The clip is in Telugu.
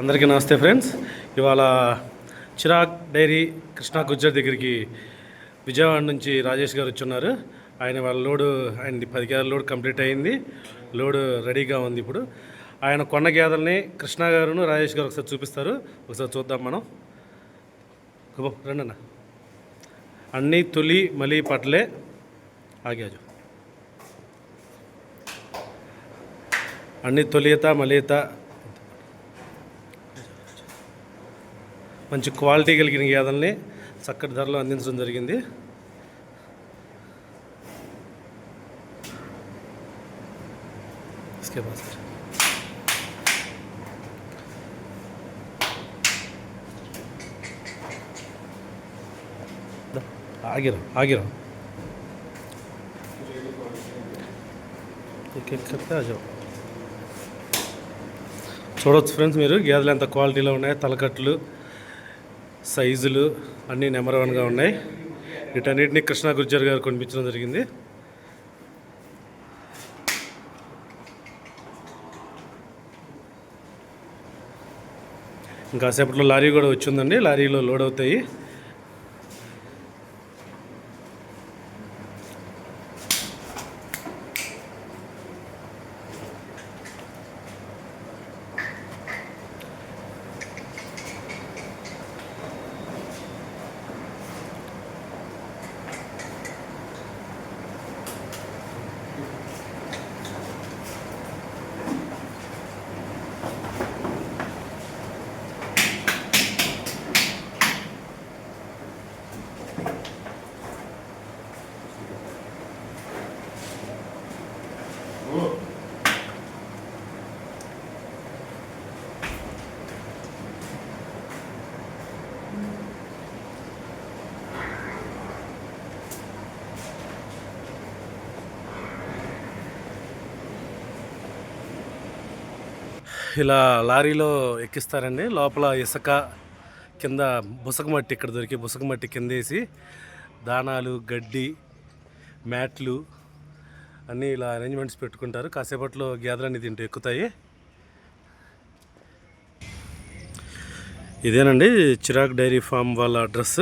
అందరికీ నమస్తే ఫ్రెండ్స్. ఇవాళ చిరాగ్ డైరీ కృష్ణా గుజ్జర్ దగ్గరికి విజయవాడ నుంచి రాజేష్ గారు వచ్చున్నారు. ఆయన వాళ్ళ లోడు ఆయన పది గేదల లోడ్ కంప్లీట్ అయింది. లోడు రెడీగా ఉంది ఇప్పుడు. ఆయన కొన్న గేదెల్ని కృష్ణ గారును రాజేష్ గారు ఒకసారి చూపిస్తారు. ఒకసారి చూద్దాం మనం. రండి అన్న అన్నీ తొలి మలి పట్లే. ఆగాజు అన్ని తొలియత మలియత మంచి క్వాలిటీ కలిగిన గేదెల్ని చక్కటి ధరలో అందించడం జరిగింది इसके बाद सर आगे रहो आगे रहो एक एक करते आ जाओ చూడొచ్చు ఫ్రెండ్స్ మీరు గేదెలు ఎంత క్వాలిటీలో ఉన్నాయి తలకట్లు సైజులు అన్నీ నెంబర్ వన్గా ఉన్నాయి. వీటన్నిటిని కృష్ణా గుర్జర్ గారు కొనిపించడం జరిగింది. ఇంకా సేపట్లో లారీ కూడా వచ్చిందండి. లారీలో లోడ్ అవుతాయి. ఇలా లారీలో ఎక్కిస్తారండి. లోపల ఇసుక కింద బుసక మట్టి ఇక్కడ దొరికి బుసక మట్టి కింద వేసి దానాలు గడ్డి మ్యాట్లు అన్నీ ఇలా అరేంజ్మెంట్స్ పెట్టుకుంటారు. కాసేపట్లో గేదెలన్నీ దీంట్లో ఎక్కుతాయి. ఇదేనండి చిరాక్ డైరీ ఫామ్ వాళ్ళ అడ్రస్